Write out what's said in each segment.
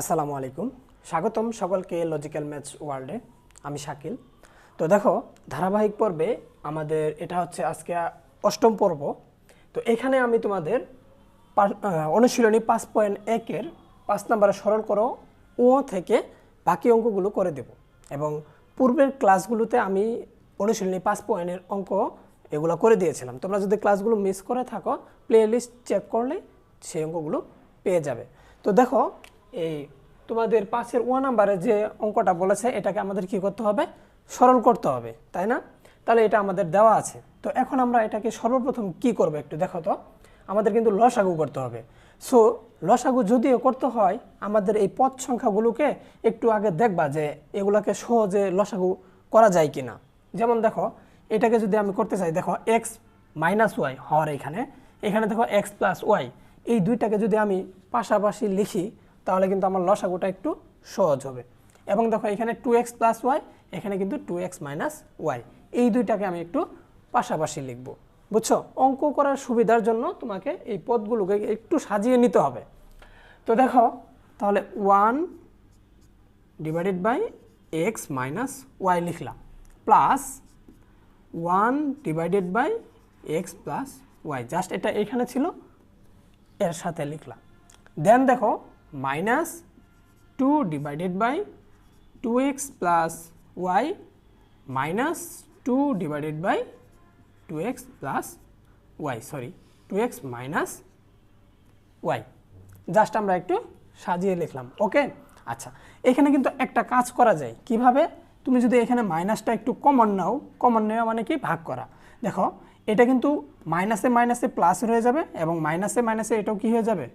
আসসালামু আলাইকুম। স্বাগতম সকলকে লজিক্যাল ম্যাথস ওয়ার্ল্ডে আমি শাকিল। তো দেখো, ধারাবাহিক পর্বে আমাদের এটা হচ্ছে আজকে অষ্টম পর্ব। তো এখানে আমি তোমাদের অনুশীলনী পাঁচ পয়েন্ট একের পাঁচ নম্বরে সরল করো ও থেকে বাকি অঙ্কগুলো করে দেব। এবং পূর্বের ক্লাসগুলোতে আমি অনুশীলনী পাঁচ পয়েন্টের অঙ্ক এগুলো করে দিয়েছিলাম। তোমরা যদি ক্লাসগুলো মিস করে থাকো প্লে লিস্ট চেক করলে সেই অঙ্কগুলো পেয়ে যাবে। তো দেখো এই তোমাদের পাশের ওয়ান নাম্বারে যে অঙ্কটা বলেছে, এটাকে আমাদের কি করতে হবে? সরল করতে হবে, তাই না? তাহলে এটা আমাদের দেওয়া আছে। তো এখন আমরা এটাকে সর্বপ্রথম কি করব একটু দেখো তো। আমাদের কিন্তু লসাগু করতে হবে। সো লসাগু যদিও করতে হয়, আমাদের এই পদ সংখ্যাগুলোকে একটু আগে দেখবা যে এগুলাকে সহজে লসাগু করা যায় কি না যেমন দেখো, এটাকে যদি আমি করতে চাই, দেখো এক্স মাইনাস ওয়াই হওয়ার এখানে। এখানে দেখো এক্স প্লাস ওয়াই এই দুইটাকে যদি আমি পাশাপাশি লিখি তাহলে কিন্তু আমার লসাগুটা একটু সহজ হবে। এবং দেখো এখানে টু এক্স প্লাস ওয়াই এখানে কিন্তু টু এক্স মাইনাস ওয়াই এই দুইটাকে আমি একটু পাশাপাশি লিখব। বুঝছ? অঙ্ক করার সুবিধার জন্য তোমাকে এই পদগুলোকে একটু সাজিয়ে নিতে হবে। তো দেখো, তাহলে one divided by X minus Y লিখলাম। Plus one divided by X plus Y just এটা এখানে ছিল, এর সাথে লিখলাম। দেন দেখো by two X plus Y minus two divided by two X plus Y sorry two X minus Y just আমরা একটু সাজিয়ে লিখলাম ওকে আচ্ছা এখানে কিন্তু একটা কাজ করা যায়। কীভাবে? তুমি যদি এখানে মাইনাসটা একটু কমন নাও কমন নেওয়া মানে কি? ভাগ করা। দেখো, এটা কিন্তু মাইনাসে মাইনাসে প্লাস হয়ে যাবে এবং মাইনাসে মাইনাসে এটাও কি হয়ে যাবে?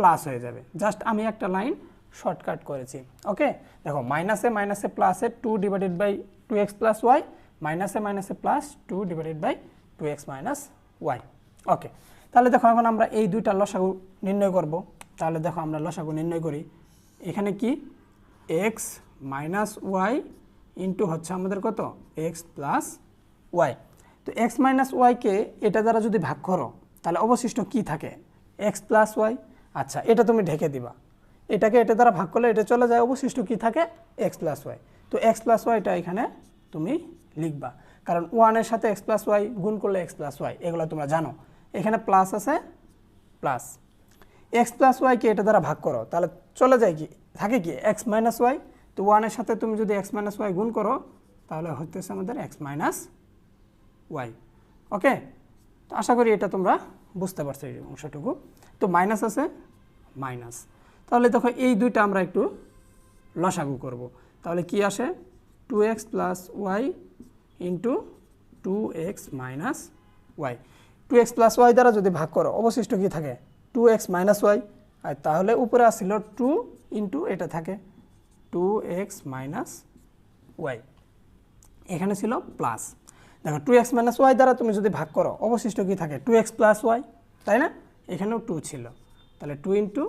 প্লাস হয়ে যাবে। জাস্ট আমি একটা লাইন শর্টকাট করেছি। ওকে দেখো মাইনাসে মাইনাসে প্লাসে two divided by two X plus Y মাইনাসে মাইনাসে plus two divided by two X minus Y okay তাহলে দেখো, এখন আমরা এই দুইটা লসাগু নির্ণয় করব। তাহলে দেখো, আমরা লসাগু নির্ণয় করি। এখানে কি? এক্স মাইনাস ওয়াই ইন্টু হচ্ছে আমাদের কত? এক্স প্লাস ওয়াই তো এক্স মাইনাস ওয়াইকে এটা দ্বারা যদি ভাগ করো, তাহলে অবশিষ্ট কি থাকে? এক্স প্লাস ওয়াই আচ্ছা এটা তুমি ঢেকে দিবা। এটাকে এটা দ্বারা ভাগ করলে এটা চলে যায়, অবশিষ্ট কি থাকে? এক্স প্লাস ওয়াই তো এক্স প্লাস ওয়াইটা এখানে তুমি লিখবা। কারণ ওয়ানের সাথে এক্স প্লাস ওয়াই গুণ করলে এক্স প্লাস ওয়াই এগুলো তোমরা জানো। এখানে প্লাস আছে প্লাস এক্স প্লাস ওয়াইকে এটা দ্বারা ভাগ করো, তাহলে চলে যায় কি? থাকে কি? এক্স মাইনাস ওয়াই তো ওয়ানের সাথে তুমি যদি এক্স মাইনাস ওয়াই গুণ করো, তাহলে হতেছে আমাদের এক্স মাইনাস ওয়াই ওকে তো আশা করি এটা তোমরা বুঝতে পারছ এই অংশটুকু। তো মাইনাস আছে মাইনাস তাহলে দেখো এই দুইটা আমরা একটু লসাগু করব। তাহলে কি আসে? Two x plus y into two x minus y two x plus y দ্বারা যদি ভাগ করো, অবশিষ্ট কি থাকে? টু এক্স মাইনাস ওয়াই আর তাহলে উপরে আসছিল টু ইন্টু এটা থাকে। টু এক্স মাইনাস ওয়াই এখানে ছিল প্লাস দেখো টু এক্স মাইনাস ওয়াই দ্বারা তুমি যদি ভাগ করো, অবশিষ্ট কি থাকে? টু এক্স প্লাস ওয়াই তাই না? এখানেও টু ছিল। তাহলে two into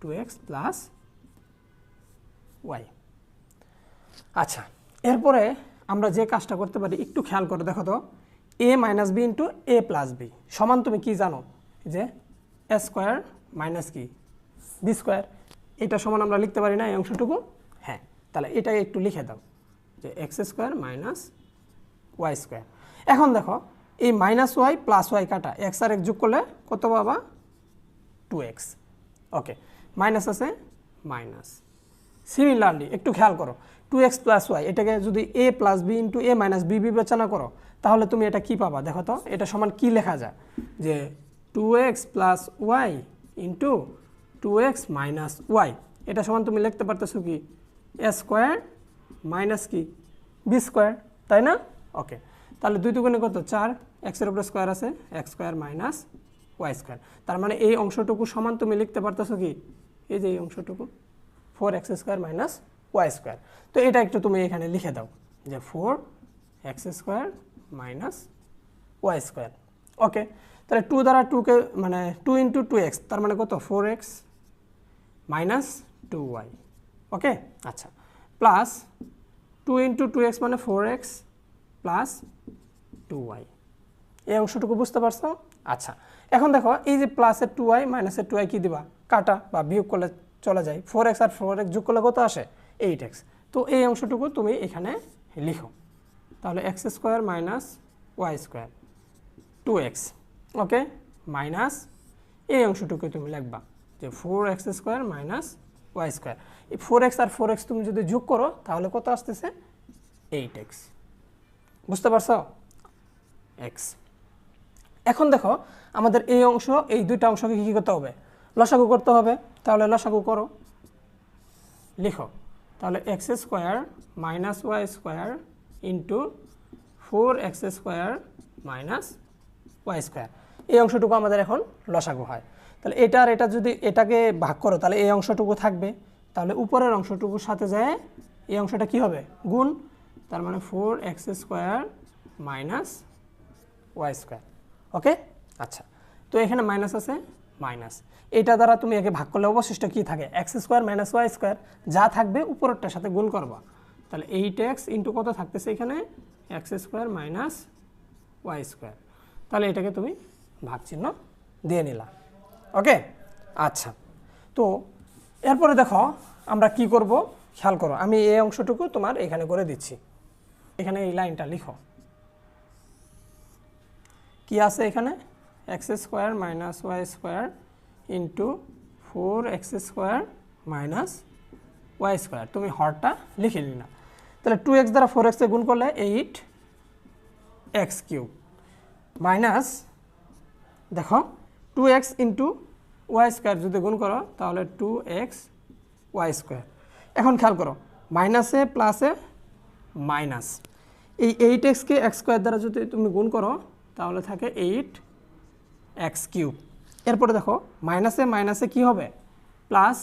two x plus y আচ্ছা এরপরে আমরা যে কাজটা করতে পারি, একটু খেয়াল করে, দেখো তো a minus b into a plus b সমান তুমি কি জানো? যে এ স্কোয়ার মাইনাস কি? বি স্কোয়ার এটা সমান আমরা লিখতে পারি না এই অংশটুকু? হ্যাঁ তাহলে এটাই একটু লিখে দাও, যে x square minus y square এখন দেখো, এই মাইনাস ওয়াই প্লাস ওয়াই কাটা এক্স আর এক্স যোগ করলে কত পাবা? টু এক্স ওকে মাইনাস আছে মাইনাস সিমিলারলি একটু খেয়াল করো টু এক্স প্লাস ওয়াই এটাকে যদি a plus b into a minus b বিবেচনা করো, তাহলে তুমি এটা কি পাবা? দেখো তো, এটা সমান কি লেখা যায়? যে two x plus y into two x minus y এটা সমান তুমি লিখতে পারতেছো কি? এ স্কোয়ার মাইনাস কি? বি স্কোয়ার তাই না? ওকে তাহলে দুই দুগুণে কত? চার এক্সের উপরে স্কোয়ার আছে x square minus y square তার মানে এই অংশটুকু সমান তুমি লিখতে পারতেছো কি? এই যে এই অংশটুকু four x square minus y square তো এটা একটু তুমি এখানে লিখে দাও যে four x square minus y square okay তাহলে টু দ্বারা টুকে মানে টু ইন্টু টু এক্স তার মানে কত? Four x minus two y okay আচ্ছা। Plus two into two x মানে four x plus two y এই অংশটুকু বুঝতে পারছ? আচ্ছা। এখন দেখো এই যে প্লাসের টু ওয়াই মাইনাসের টু ওয়াই কী দিবা? কাটা বা বিয়োগ করলে চলে যায়। ফোর এক্স আর ফোর এক্স যোগ করলে কত আসে? এইট এক্স তো এই অংশটুকু তুমি এখানে লিখো। তাহলে x square minus y square two x okay? Minus এই অংশটুকু তুমি লিখবা যে four x square minus y square এই ফোর এক্স আর ফোর এক্স তুমি যদি যোগ করো তাহলে কত আসতেছে? এইট এক্স বুঝতে পারছ? এক্স এখন দেখো, আমাদের এই অংশ, এই দুইটা অংশকে কী করতে হবে? লসাগু করতে হবে। তাহলে লসাগু করো। লিখো। তাহলে x square minus y square into four x square minus y square এই অংশটুকু আমাদের এখন লসাগু হয়। তাহলে এটা আর এটা যদি এটাকে ভাগ করো, তাহলে এই অংশটুকু থাকবে। তাহলে উপরের অংশটুকুর সাথে যায়, এই অংশটা কি হবে? গুণ তার মানে four x square minus y square, okay? আচ্ছা তো এখানে মাইনাস আছে, মাইনাস। এটা দ্বারা তুমি একে ভাগ করলে অবশিষ্ট কি থাকে? X square minus y square, যা থাকবে উপরেরটার সাথে গুণ করবা। তাহলে এইট এক্স ইন্টু কত থাকতেছে এখানে? X square minus y square. তাহলে এটাকে তুমি ভাগ চিহ্ন দিয়ে নিলা, ওকে? আচ্ছা তো এরপরে দেখো আমরা কি করব? খেয়াল করো, আমি এই অংশটুকু তোমার এখানে করে দিচ্ছি। এখানে এই লাইনটা লিখো। কি আছে এখানে? X square minus y square into four x square minus y square. তুমি হরটা লিখে নিলা তাহলে টু এক্স দ্বারা ফোর এক্সে গুণ করলে এইট এক্স কিউব। মাইনাস, দেখো, two x into y square যদি গুণ করো, তাহলে টু এক্স ওয়াই স্কোয়ার। এখন খেয়াল করো, মাইনাসে, প্লাসে মাইনাস। এই এইট এক্সকে এক্স স্কোয়ার দ্বারা যদি তুমি গুণ করো, তাহলে থাকে এইট এক্স কিউব। এরপরে দেখো, মাইনাসে মাইনাসে কি হবে? প্লাস,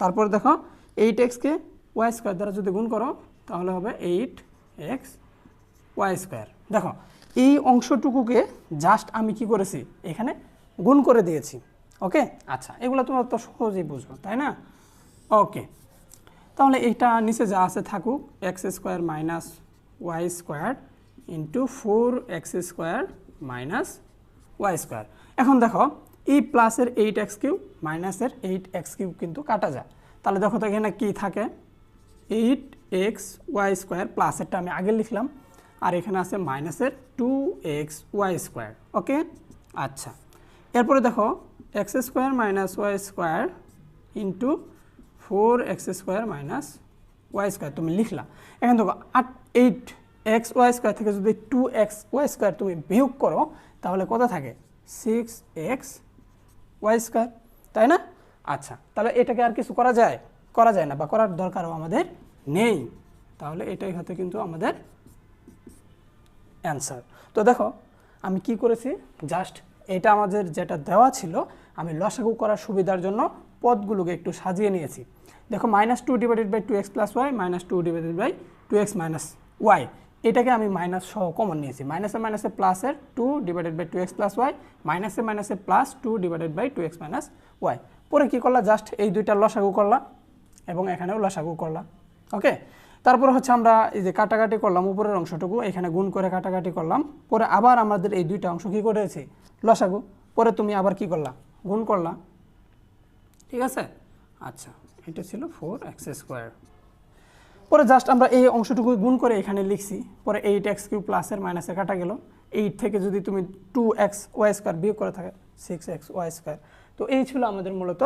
তারপরে দেখো, এইট এক্সকে ওয়াই স্কোয়ার দ্বারা যদি গুণ করো, তাহলে হবে এইট এক্স ওয়াই স্কোয়ার। দেখো, এই অংশটুকুকে জাস্ট আমি কি করেছি? এখানে গুণ করে দিয়েছি। ওকে? আচ্ছা এগুলো তোমরা তো সহজেই বুঝব, তাই না? ওকে তাহলে এইটা নিচে যা আছে থাকুক x square minus y square into four x square minus y square এখন দেখো এই প্লাসের এইট এক্স কিউব মাইনাসের এইট এক্স কিউব কিন্তু কাটা যায়। তাহলে দেখো তো এখানে কী থাকে? এইট এক্স ওয়াই স্কোয়ার প্লাসেরটা আমি আগে লিখলাম, আর এখানে আছে মাইনাসের two x y square okay আচ্ছা। এরপরে দেখো x square minus y square into four x square minus y square তুমি লিখলা। এখন দেখো আট এইট এক্স ওয়াই স্কোয়ার থেকে যদি টু এক্স ওয়াই স্কোয়ার তুমি বিয়োগ করো, তাহলে কত থাকে? সিক্স এক্স ওয়াই স্কোয়ার তাই না? আচ্ছা তাহলে এটাকে আর কিছু করা যায়? করা যায় না, বা করার দরকারও আমাদের নেই। তাহলে এটাই হতে কিন্তু আমাদের অ্যান্সার তো দেখো, আমি কি করেছি? জাস্ট এটা আমাদের যেটা দেওয়া ছিল, আমি লসাগু করার সুবিধার জন্য পদগুলোকে একটু সাজিয়ে নিয়েছি। দেখো minus two divided by two x plus y minus two divided by two x minus y এটাকে আমি মাইনাস সহ কমন নিয়েছি। মাইনাসে মাইনাসে প্লাসের two divided by two x plus y মাইনাসে মাইনাসে plus two divided by two x minus y পরে কী করলা? জাস্ট এই দুইটা লসাগু করলা এবং এখানেও লসাগু করলা। ওকে তারপরে হচ্ছে আমরা এই যে কাটাকাটি করলাম উপরের অংশটুকু, এখানে গুণ করে কাটাকাটি করলাম। পরে আবার আমাদের এই দুইটা অংশ কী করেছি? লসাগু। পরে তুমি আবার কি করলা? গুণ করলা। ঠিক আছে? আচ্ছা এটা ছিল ফোর এক্স স্কোয়ার পরে জাস্ট আমরা এই অংশটুকু গুণ করে এখানে লিখছি। পরে এইট এক্স কিউ প্লাসের মাইনাসে কাটা গেল। এইট থেকে যদি তুমি টু এক্স ওয়াই স্কোয়ার বিয়োগ করে থাকে সিক্স এক্স ওয়াই স্কোয়ার তো এই ছিল আমাদের মূলত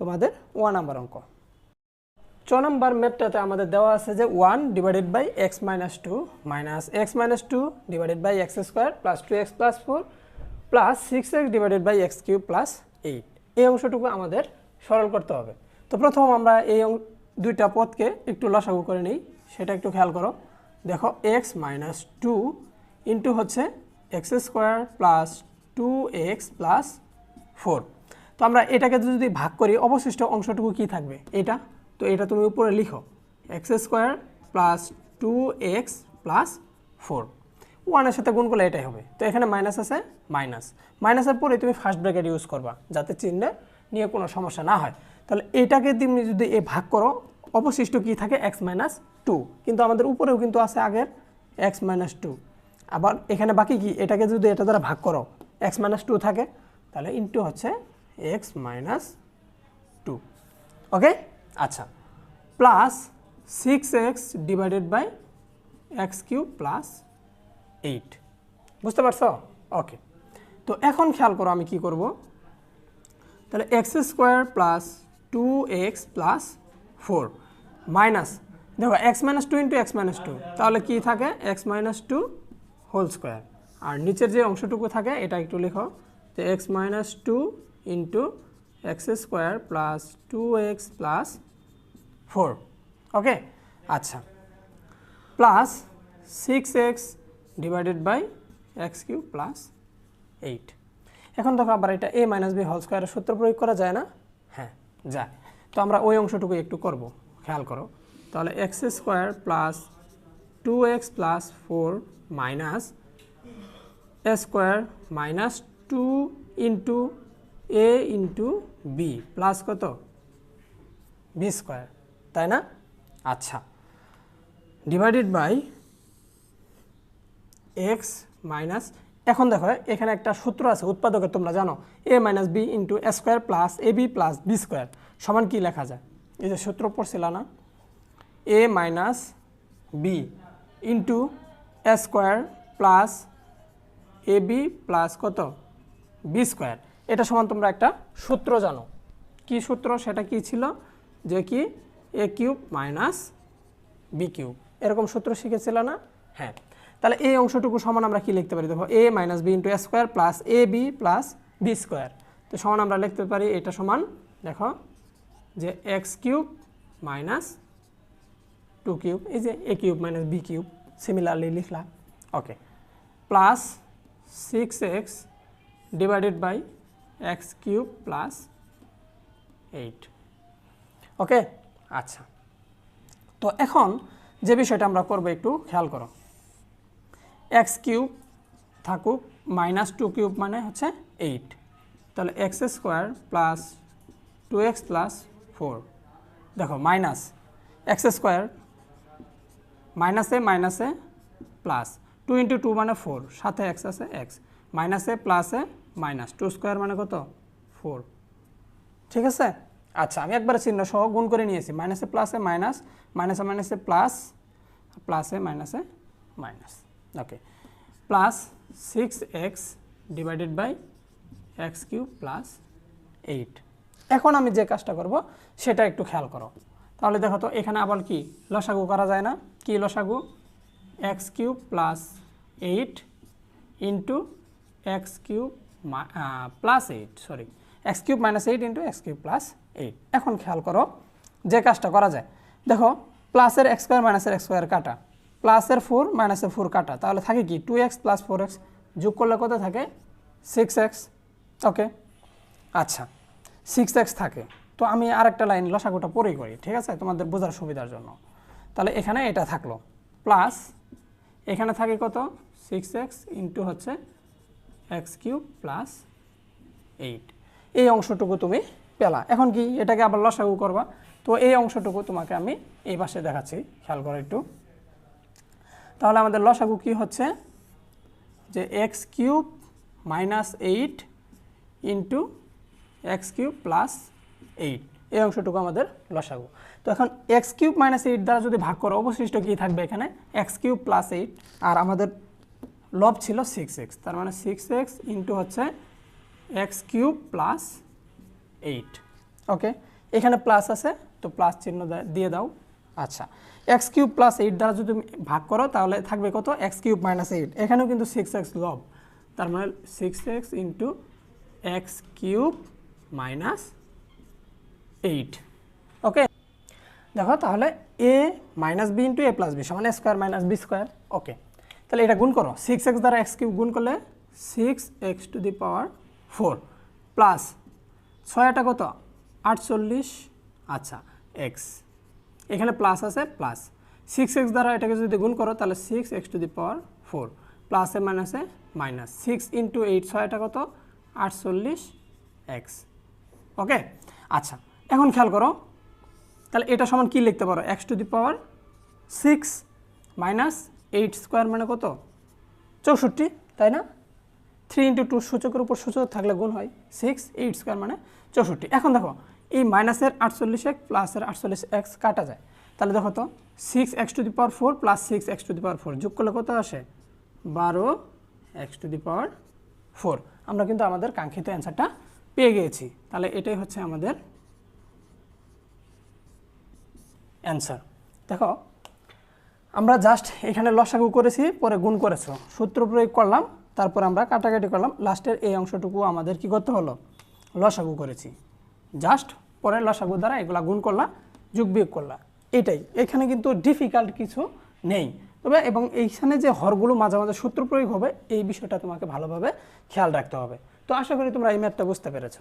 তোমাদের ওয়ান নাম্বার অঙ্ক। ছ নম্বর ম্যাপটাতে আমাদের দেওয়া আছে যে one divided by x minus two minus x minus two divided by x square plus two x plus four plus six x divided by x cube plus eight এই অংশটুকু আমাদের সরল করতে হবে। তো প্রথম আমরা এই দুইটা পদকে একটু লসাগু করে নিই, সেটা একটু খেয়াল করো। দেখো এক্স মাইনাস টু ইন্টু হচ্ছে x square plus two x plus four তো আমরা এটাকে যদি ভাগ করি, অবশিষ্ট অংশটুকু কি থাকবে? এটা। তো এটা তুমি উপরে লিখো x square plus two x plus four ওয়ানের সাথে গুণ করলে এটাই হবে। তো এখানে মাইনাস আছে মাইনাস মাইনাসের পরে তুমি ফার্স্ট ব্র্যাকেট ইউজ করবা, যাতে চিহ্নে নিয়ে কোনো সমস্যা না হয়। তাহলে এটাকে তুমি যদি এ ভাগ করো, অবশিষ্ট কি থাকে? এক্স মাইনাস টু কিন্তু আমাদের উপরেও কিন্তু আছে আগের এক্স মাইনাস টু আবার এখানে বাকি কি? এটাকে যদি এটা দ্বারা ভাগ করো এক্স মাইনাস টু থাকে, তাহলে ইন্টু হচ্ছে এক্স মাইনাস টু ওকে আচ্ছা। Plus six x divided by x cube plus eight বুঝতে পারছ? ওকে তো এখন খেয়াল করো আমি কি করব? তাহলে x square plus two x plus four minus, দেখো x minus two into x minus two, তাহলে কি থাকে? X minus two whole square. আর নিচের যে অংশটুকু থাকে, এটা একটু লেখো, যে x minus two into x square plus two x plus four. Okay? আচ্ছা। Plus six x divided by x cube plus eight. এখন দেখো আবার এটা এ মাইনাস বি হল স্কোয়ারের সূত্র প্রয়োগ করা যায় না? হ্যাঁ যায়। তো আমরা ওই অংশটুকু একটু করব খেয়াল করো। তাহলে x square plus two x plus four minus a square minus two into a into b plus কত? বি স্কোয়ার তাই না? আচ্ছা ডিভাইডেড বাই এক্স মাইনাস এখন দেখো, এখানে একটা সূত্র আছে, উৎপাদকের তোমরা জানো a minus b into a square plus a b plus b square সমান কী লেখা যায়? এই যে সূত্র পড়ছিল না a minus b into a square plus a b plus কত? বি স্কোয়ার এটা সমান তোমরা একটা সূত্র জানো। কি সূত্র? সেটা কি ছিল? যে কি? A cube minus b cube এরকম সূত্র শিখেছিল না? হ্যাঁ তাহলে এই অংশটুকু সমান আমরা কি লিখতে পারি? দেখো a minus b into square plus a b plus b square তো সমান আমরা লিখতে পারি এটা সমান, দেখো, যে x cube minus two cube এই যে a cube minus b cube similarly লিখলাম। Okay plus six x divided by x cube plus eight okay আচ্ছা। তো এখন যে বিষয়টা আমরা করব একটু খেয়াল করো। এক্স কিউব থাকুক মাইনাস টু কিউব মানে হচ্ছে এইট তাহলে x square plus two x plus four দেখো মাইনাস এক্স স্কোয়ার মাইনাসে মাইনাসে প্লাস টু ইন্টু টু মানে ফোর সাথে এক্স আছে এক্স মাইনাসে প্লাসে মাইনাস টু স্কোয়ার মানে কত? ফোর ঠিক আছে? আচ্ছা আমি একবারে চিহ্ন সহ গুণ করে নিয়েছি। মাইনাসে প্লাসে মাইনাস মাইনাসে মাইনাসে প্লাস প্লাসে মাইনাসে minus okay plus six x divided by x cube plus eight এখন আমি যে কাজটা করব, সেটা একটু খেয়াল করো। তাহলে দেখো তো, এখানে আবার কি? লসাগু করা যায় না। কি লসাগু? X cube plus eight into x cube plus eight sorry x cube minus eight into x cube plus eight এখন খেয়াল করো, যে কাজটা করা যায়। দেখো প্লাসের এক্স স্কোয়ার মাইনাসের এক্স স্কোয়ার কাটা। প্লাসের ফোর মাইনাসের ফোর কাটা। তাহলে থাকে কি? Two x plus four x যোগ করলে কত থাকে? সিক্স এক্স ওকে আচ্ছা সিক্স এক্স থাকে। তো আমি আরেকটা লাইন লসাগুটা পরেই করি, ঠিক আছে? তোমাদের বোঝার সুবিধার জন্য। তাহলে এখানে এটা থাকল। প্লাস এখানে থাকে কত? সিক্স এক্স ইন্টু হচ্ছে এক্স কিউব প্লাস এইট এই অংশটুকু তুমি পেলা। এখন কি? এটাকে আবার লসাগু করবা। তো এই অংশটুকু তোমাকে আমি এই পাশে দেখাচ্ছি। খেয়াল করো একটু। তাহলে আমাদের লসাগু কি হচ্ছে? যে x cube minus eight into x cube plus eight. এই অংশটুকু আমাদের লসাগু। তো এখন এক্স কিউব মাইনাস এইট দ্বারা যদি ভাগ করো, অবশিষ্ট কী থাকবে এখানে? X cube plus eight. আর আমাদের লব ছিল সিক্স এক্স তার মানে সিক্স এক্স ইন্টু হচ্ছে x cube plus eight. Okay? এখানে প্লাস আছে, তো প্লাস চিহ্ন দিয়ে দাও। আচ্ছা। এক্স কিউব প্লাস এইট দ্বারা যদি তুমি ভাগ করো, তাহলে থাকবে কত? X cube minus eight. এখানেও কিন্তু সিক্স এক্স লব তার মানে six x into x cube minus eight. Okay? দেখো, তাহলে a minus b into a plus b সমান square minus b square okay. তাহলে এটা গুণ করো। সিক্স এক্স দ্বারা এক্স কিউব গুণ করলে six x to the power four plus ছয়টা কত? আটচল্লিশ। আচ্ছা এক্স এখানে প্লাস আছে প্লাস সিক্স এক্স দ্বারা এটাকে যদি গুণ করো, তাহলে six x to the power four প্লাসে মাইনাসে মাইনাস সিক্স ইন্টু এইট ছয়টা কত? আটচল্লিশ এক্স ওকে আচ্ছা এখন খেয়াল করো, তাহলে এটা সমান কি লিখতে পারো? X to the power six minus eight square মানে কত? চৌষট্টি, তাই না? থ্রি ইন্টু টু সূচকের উপর সূচক থাকলে গুণ হয় সিক্স এইট স্কোয়ার মানে চৌষট্টি। এখন দেখো এই মাইনাসের আটচল্লিশ এক্স প্লাসের আটচল্লিশ এক্স কাটা যায়। তাহলে দেখো তো six x to the power four plus six x to the power four যোগ করলে কত আসে? বারো x to the power four আমরা কিন্তু আমাদের কাঙ্ক্ষিত অ্যান্সারটা পেয়ে গিয়েছি। তাহলে এটাই হচ্ছে আমাদের অ্যান্সার দেখো, আমরা জাস্ট এখানে লসাগু করেছি, পরে গুণ করেছ। সূত্র প্রয়োগ করলাম, তারপর আমরা কাটাকাটি করলাম। লাস্টের এই অংশটুকু আমাদের কি করতে হলো? লসাগু করেছি। জাস্ট পরে লসাগু দ্বারা এগুলা গুণ করলা, যোগ বিয়োগ করলা। এটাই। এখানে কিন্তু ডিফিকাল্ট কিছু নেই। তবে এবং এইখানে যে হরগুলো মাঝে মাঝে সূত্র প্রয়োগ হবে, এই বিষয়টা তোমাকে ভালোভাবে খেয়াল রাখতে হবে। তো আশা করি তোমরা এই ম্যাথটা বুঝতে পেরেছ।